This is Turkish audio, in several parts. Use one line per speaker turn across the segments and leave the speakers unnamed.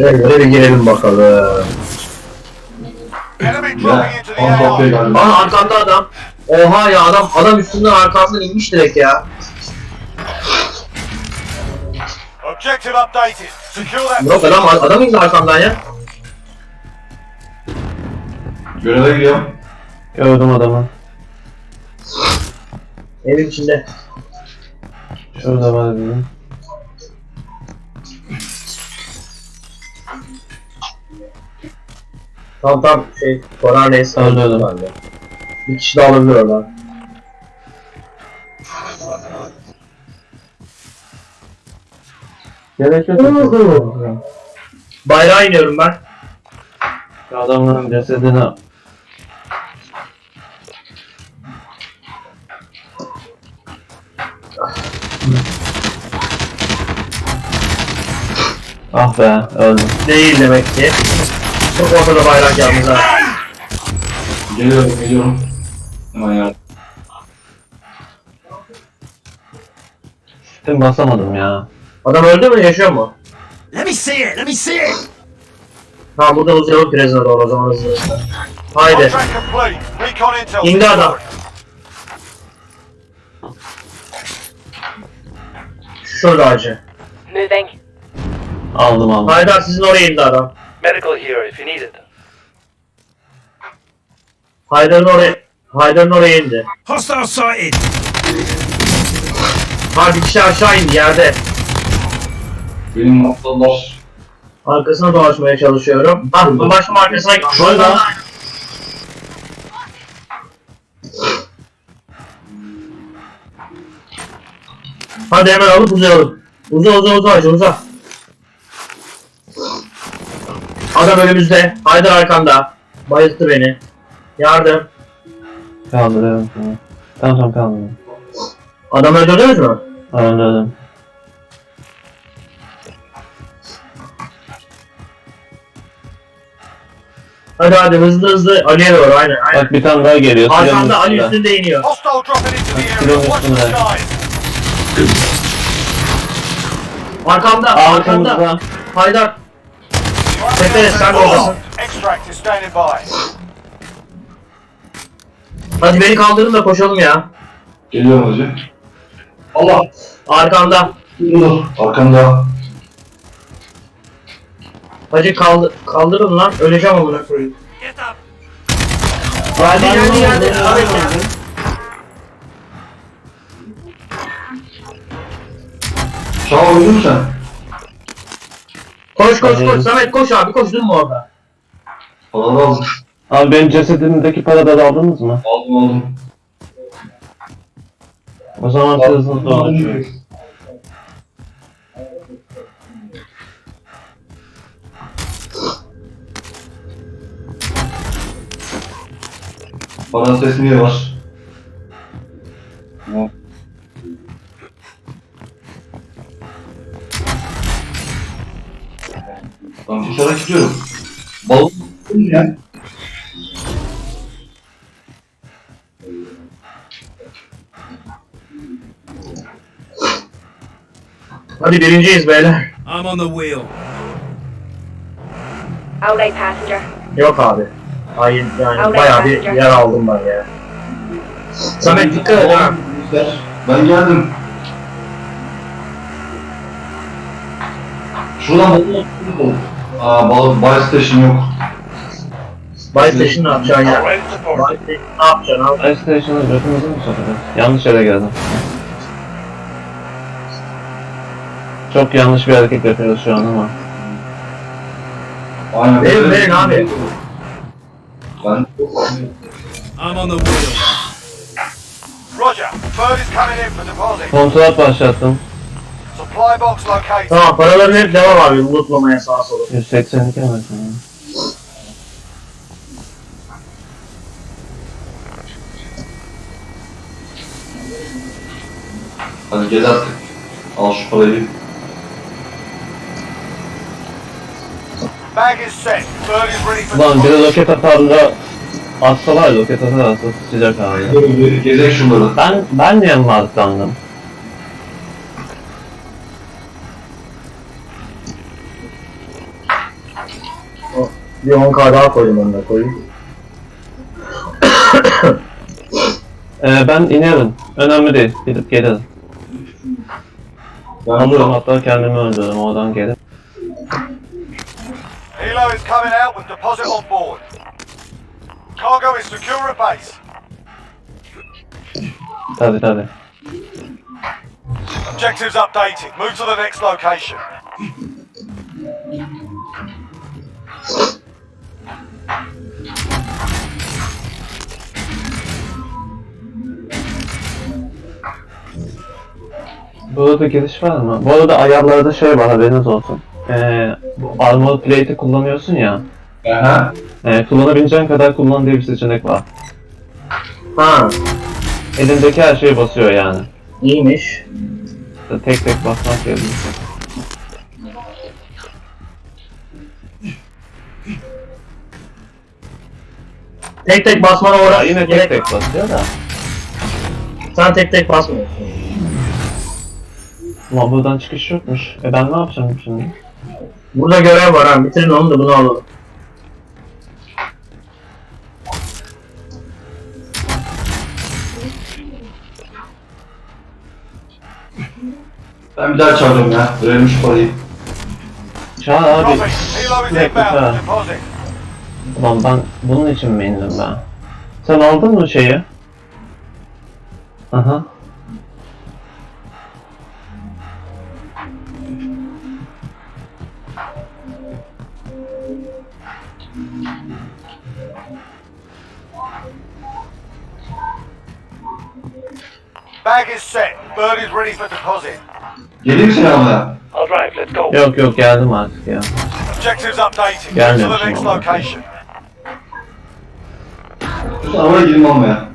Şöyle bir girelim bakalım.
Ya,
dropping into the
on topluyor
AR.
galiba.
Aa arkamda adam. Oha ya adam adam üstünden arkamdan inmiş direkt ya.
Objective updated. Secure that
Yok adam adam indi arkamdan ya.
Göreve gidiyorum.
Gördüm adamı.
Evin içinde.
Şurada var bizim.
Tam tam şey Konar neyse.
Öldürdüm.
Bir kişi daha olabilir orada.
Gerek yok.
Bayrağa iniyorum ben.
Adamların cesedini Ah be öldüm.
Değil demek ki. Çok ortada bayrak yalnız ha.
Geliyorum geliyorum. Hemen yardım.
Tim basamadım ya.
Adam öldü mü yaşıyor mu?
Let me see it. Let me see it.
Ha burada uzayalım Prezine doğru o zaman hızlı hızlı. Haydi.
Contract complete. Recon intel.
İndi adam. Şurada acı.
Moving.
Aldım aldım.
Haydar sizin oraya indi adam.
Medical here if you need it.
Haydar'ın oraya Haydar'ın oraya indi.
Hostile sighted.
Ha bir kişi aşağı indi yerde.
Benim aptallar.
Arkasına dolaşmaya çalışıyorum. Ah başım arkasına
Şurada.
Hadi hemen alıp uzayalım. Uza uza uza acı uza. Adam önümüzde. Haydar arkanda. Bayılttı beni. Yardım.
Kaldırıyorum seni. Tamam tamam kaldırıyorum.
Adam öldürdünüz mü?
Öldürdüm.
Hadi hadi hızlı hızlı Ali'ye doğru aynen aynen.
Bak bir tane daha geliyor.
Arkamda Ali
üstünde.
iniyor.
Hostile dropping into the
Silahın
area. Watch the
üstünde.
skies.
Arkamda arkamda. Haydar. Tekrar sen de oradasın.
Extract is standing by.
Hadi beni kaldırın da koşalım ya.
Geliyorum hacı. Allah.
Arkamda.
Dur. Arkanda.
Hacı kaldı kaldırın lan. Öleceğim amına koyayım.
Get up.
Geldi geldi geldi. Abi,
Sağ öldün mü sen?
Koş koş koş. Samet koş abi koş durma orada.
Paraları aldım.
Abi benim cesedimdeki paraları aldınız mı?
Aldım aldım.
O zaman siz hızlı dolaşıyoruz.
Para sesini var. Çıkıyorum. Balık ya.
Hadi birinciyiz beyler.
I'm on the wheel.
Outlay passenger.
Yok abi. Hayır yani
Alright,
bayağı bir
passenger.
yer aldım ben ya. Samet dikkat et ha.
Ben geldim. Şuradan balık Aa balık buy station yok.
Bay Station ne yapacaksın ya?
Ready to support.
Bay Station ne yapacaksın abi?
PlayStation'a götümüzü mü sokacağız? Yanlış yere geldim. Çok yanlış bir hareket yapıyoruz şu an ama.
Aynen.
Verin, verin abi.
Ben
I'm on the wheel.
Roger. Bird is coming in for deposit.
Kontrat başlattım.
Supply box located.
Tamam paraların hep devam abi unutmamaya sağa sola.
182 mi?
hadi gel artık. Al şu parayı.
Bag is set. Bird is ready for
Ulan bir
deposit.
roket atarla atsalar roket atar atsa sıcak abi.
Gezek şunları.
Ben ben niye marklandım?
Bir 10k daha koydum onunla koyayım.
Ee, ben inerim. Önemli değil. Gidip gelirim.
Ben
Alırım hatta kendimi öldürürüm oradan gelip.
Helo is coming out with deposit on board. Cargo is secure at base.
Tabi tabi.
Objectives updated. Move to the next location.
Burada giriş var mı? Bu arada ayarlarda şey var haberiniz olsun. Ee, bu armor plate'i kullanıyorsun ya.
Aha.
E, kullanabileceğin kadar kullan diye bir seçenek var.
Ha
Elindeki her şeye basıyor yani.
iyiymiş.
İşte tek tek basmak yerine.
Tek tek basmana uğraş.
yine tek
gerek-
tek basıyor da.
Sen tek tek basmıyorsun.
Ama buradan çıkış yokmuş. E ben ne yapacağım şimdi?
Burada görev var ha. Bitirin onu da bunu alalım.
Ben bir daha çağırıyorum ya. Verilmiş parayı.
Çağır abi.
For deposit.
Ulan ben bunun için mi indim ben? Sen aldın mı şeyi? Aha.
Bag is set. Bird is ready for deposit.
Geleyim mi seni almaya?
I'll drive, let's go.
Yok yok geldim artık ya.
Objectives updated.
Gelmemiş
to the next
ama.
location.
Dur arabaya geleyim almaya.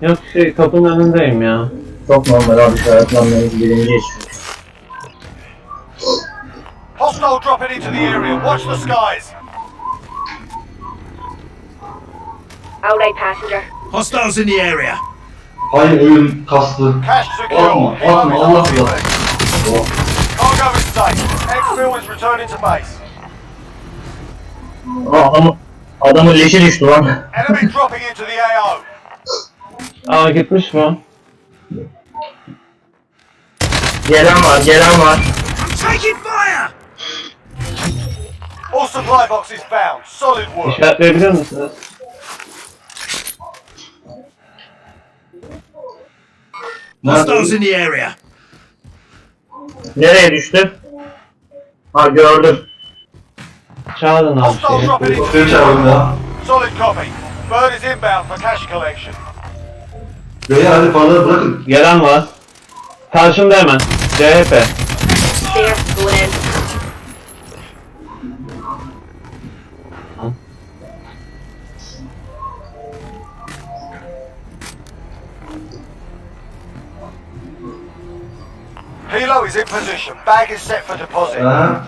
Yok şey kapının önündeyim ya.
Çok normal abi işaretlenmemiz birinciyiz çünkü.
Hostile dropping into the area. Watch the skies.
Outright passenger.
Hostiles in the area.
Hayır oyun kastı. Atma, atma, Allah. Allah.
Cargo is safe. Exfil is returning to base.
Aa, adamı, adamın leşi düştü lan.
Enemy dropping into the AO.
Aa gitmiş bu.
Gelen var, gelen var.
Taking fire!
All supply boxes found. Solid work.
İşaretleyebilir misiniz?
Hostiles in the area.
Nereye düştü? Ha gördüm.
Çağırın abi
Hostile
şeyi.
dropping into
Seni
the
ya.
Solid copy. Bird is inbound for cash collection.
Beyler hadi paraları bırakın.
Gelen var. Karşımda hemen. CHP.
Helo is in position. Bag is set for deposit.
Ha.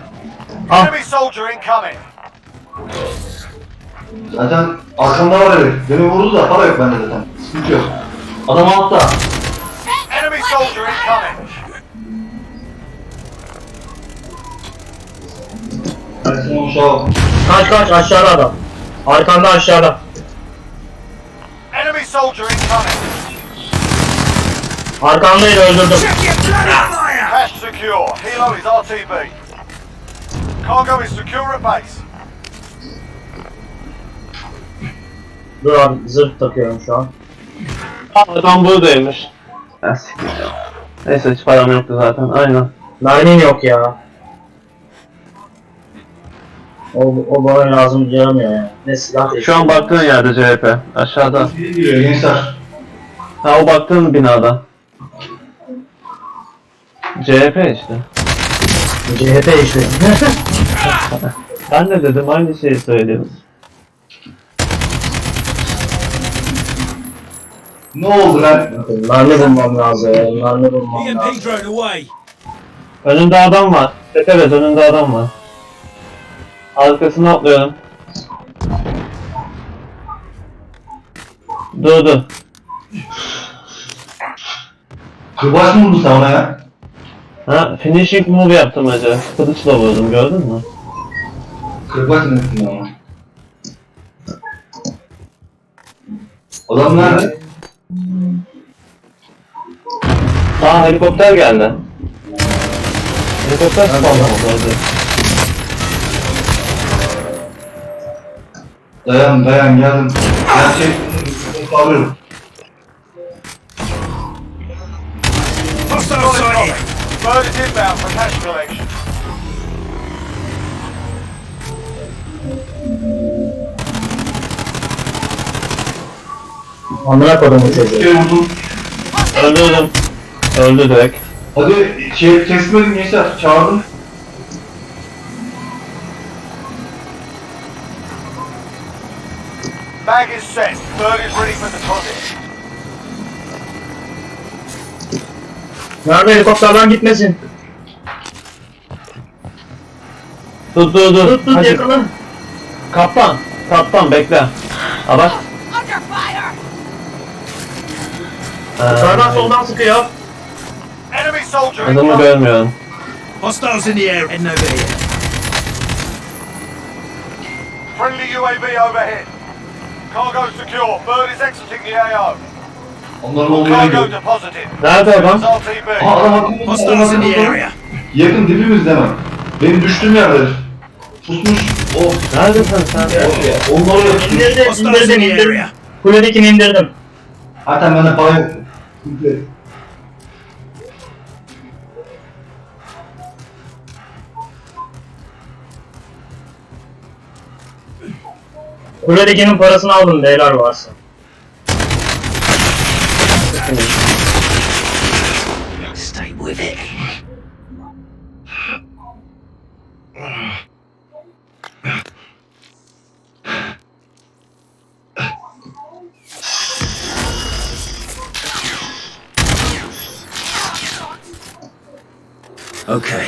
Enemy soldier incoming.
Zaten arkamda var herif. Beni vurdu da para yok bende zaten. Sıkıntı yok. Adam altta.
Enemy soldier incoming.
Ersin al.
Kaç kaç aşağıda adam. Arkanda aşağıda.
Enemy soldier incoming.
Arkandaydı öldürdüm.
Check your!
Helo is RTB. Cargo is secure at base.
Dur abi zırh takıyorum şu an.
Adam buradaymış. Ha, siktir ya. Neyse hiç param yoktu zaten. Aynen.
Mermim yok ya. O, o bana lazım yaramıyor ya. Ne silah
Şu an baktığın yerde CHP. Aşağıda.
Geliyor gençler.
Ha o baktığın binada. CHP işte.
CHP işte.
Ben de dedim aynı şeyi söylüyoruz.
Ne oldu lan?
Mermi bulmam lazım. Mermi bulmam lazım.
Önünde adam var. Evet evet önünde adam var. Arkasına atlıyorum. Durdu.
Kırbaç mı vurdu sen ona ya?
Ha finishing move yaptım acaba. Kılıçla vurdum gördün mü?
Kırbaç nesin ama. Adam nerede?
Aa helikopter geldi. Helikopter spawn oldu.
Dayan dayan geldim. Gerçek alıyorum.
Bird is inbound for cash collection.
Amına koydum bu çocuğu.
Vurdum.
Öldürdüm. Öldü direkt.
Hadi şey kesmedim gençler. Çağırdım.
Bag is set. Bird is ready for deposit.
Nerede helikopterden gitmesin.
Dur dur dur.
Tut tut
Hadi.
yakala.
Kaptan. Kaptan bekle. Ha bak. Ee,
Sağdan soldan sıkıyor.
Enemy soldier
Adamı görmüyorum.
Hostiles in the air. Heading over here.
Friendly UAV overhead. Cargo secure. Bird is exiting the AO.
Onların olduğu
Cargo
gibi.
deposited.
Nerede adam?
RTB.
Aa adam hakkında.
Hostiles in the area.
Yakın dibimizde mi? Benim düştüğüm yerler. Pusmuş. Oh.
Neredesin sen?
Onları oraya tutmuş.
İndirdim,
Hostiles in
indirdim,
the
indirdim.
area.
Kuledekini indirdim.
Zaten bende para yok.
Kuledekinin parasını aldım beyler varsa.
Stay with it. Okay.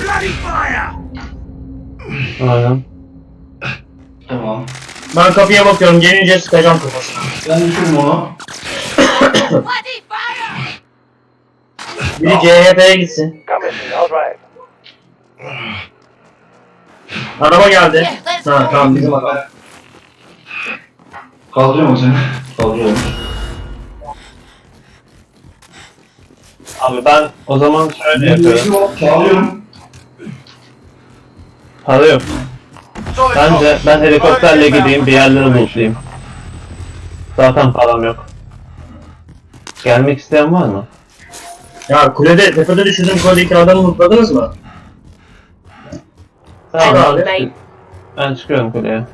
Bloody fire!
Aynen.
Tamam.
Ben kapıya bakıyorum, gelince sıkacağım kafasına.
Ben düşürüm onu.
Biri CHP'ye gitsin.
Coming. All right.
Araba geldi. Ha tamam bizim araba.
Kaldırıyor mu seni? Kaldırıyorum.
Abi ben o zaman şöyle yapıyorum.
Çağırıyorum.
Para yok. Bence ben helikopterle gideyim bir
collection.
lootlayayım. Zaten param yok. Gelmek isteyen var mı?
Ya kulede, tepede düşürdüğüm kuledeki adamı mutladınız mı?
Tamam
Eyvallah.
abi.
Mate.
Ben çıkıyorum kuleye.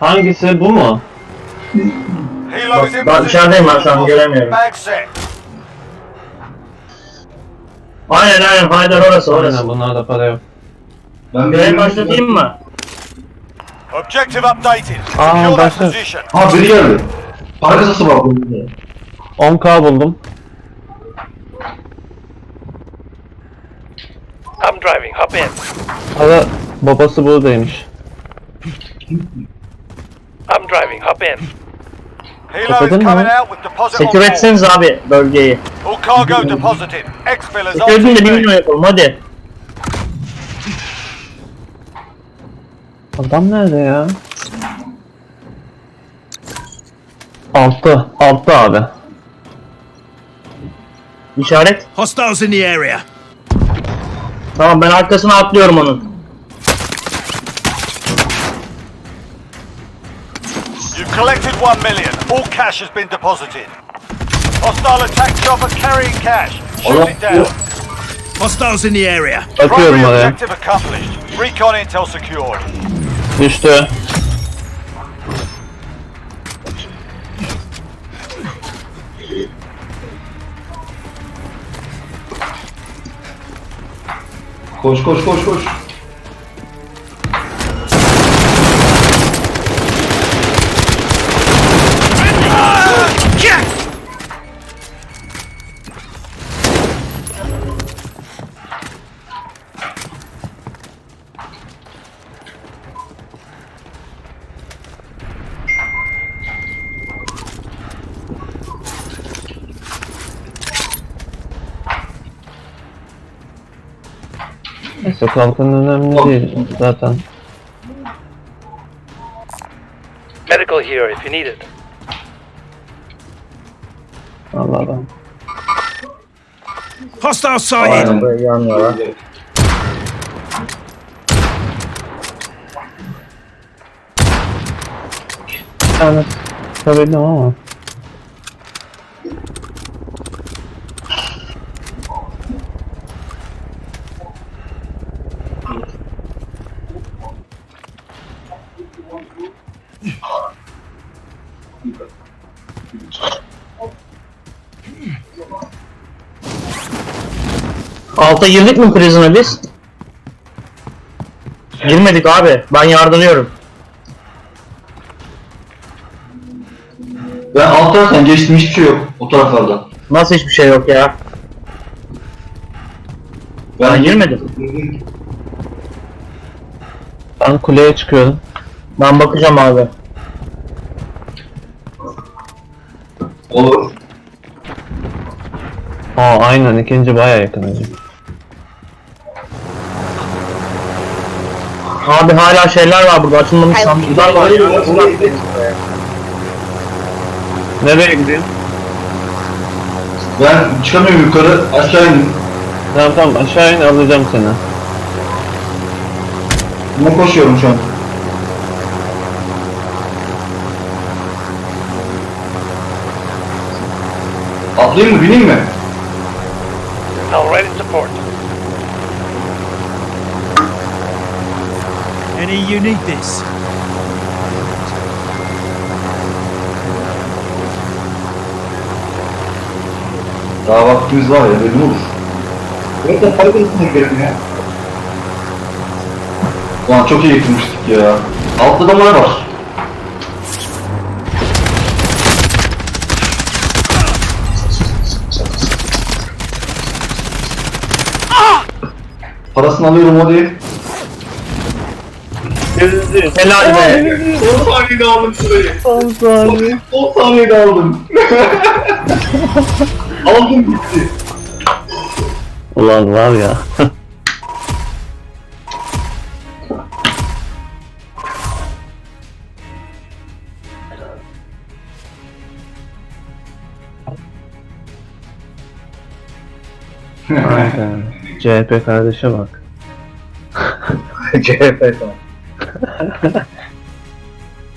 Hangisi bu mu?
Bak, bak,
position.
içerideyim ben şu an, göremiyorum. Aynen aynen Haydar orası orası.
Aynen bunlarda para yok.
Ben
Görev başlatayım mı?
Objective updated.
Aa, başla.
position.
Ha biri geldi. Para kasası var.
10k buldum.
I'm driving. Hop in.
Para babası buradaymış.
I'm driving. Hop in.
Kapadın mı
board.
etseniz abi bölgeyi. Sekür edin de bir milyon yapalım hadi.
Adam nerede ya? Altta. Altta abi.
İşaret.
Hostiles in the area.
Tamam ben arkasına atlıyorum onun.
Collected 1 million. All cash has been deposited. Hostile attack chopper carrying cash. Shoot it down.
Hostiles in the area.
Bakıyorum
Primary
oraya.
objective accomplished. Recon intel secured.
Düştü.
Koş koş koş koş.
Neyse kalkan önemli değil zaten.
Medical here if you need it.
Allah Allah.
Hostile sighted.
Aynen.
Yanmıyorlar.
Bir tane tutabildim ama.
Alta girdik mi Prison'a biz? Girmedik abi. Ben yardırıyorum.
Ben alt taraftan geçtim hiçbir şey yok o taraflarda.
Nasıl hiçbir şey yok ya? Ben girmedim.
Ben kuleye çıkıyorum.
Ben bakacağım abi.
Olur.
Aa aynen ikinci baya yakın hacı.
Abi hala şeyler var burada. Açılmamış sandıklar var.
Nereye gidiyorsun?
Ben çıkamıyorum yukarı aşağı indim.
Tamam tamam aşağı in alacağım seni.
Ama koşuyorum şu an. Atlayayım mı bineyim mi?
Ready support.
Any you need this.
Daha vaktimiz var ya belli olur. Evet de para gidelim ya. Ulan çok iyi getirmiştik ya. Altta da var. Parasını alıyorum o değil.
Helal be.
10 saniyede aldım şurayı. 10 saniye. 10 saniyede aldım. aldım gitti.
Ulan var ya. Aynen. CHP kardeşe bak.
CHP tamam.